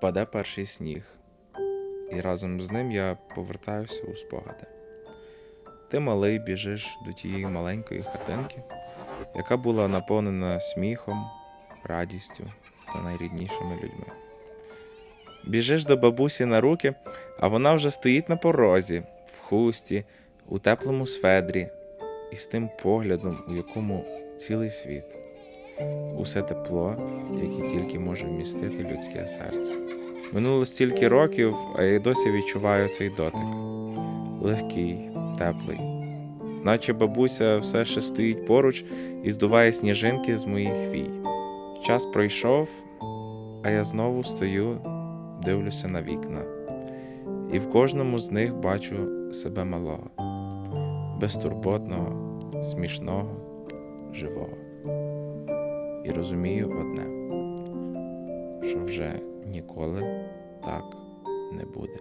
паде перший сніг, і разом з ним я повертаюся у спогади. Ти малий біжиш до тієї маленької хатинки, яка була наповнена сміхом, радістю та найріднішими людьми. Біжиш до бабусі на руки, а вона вже стоїть на порозі, в хусті, у теплому сведрі, і з тим поглядом, у якому цілий світ, усе тепло, яке тільки може вмістити людське серце. Минуло стільки років, а я досі відчуваю цей дотик. Легкий, теплий. Наче бабуся все ще стоїть поруч і здуває сніжинки з моїх вій. Час пройшов, а я знову стою, дивлюся на вікна. І в кожному з них бачу себе малого, безтурботного, смішного, живого. І розумію одне, що вже ніколи так не буде.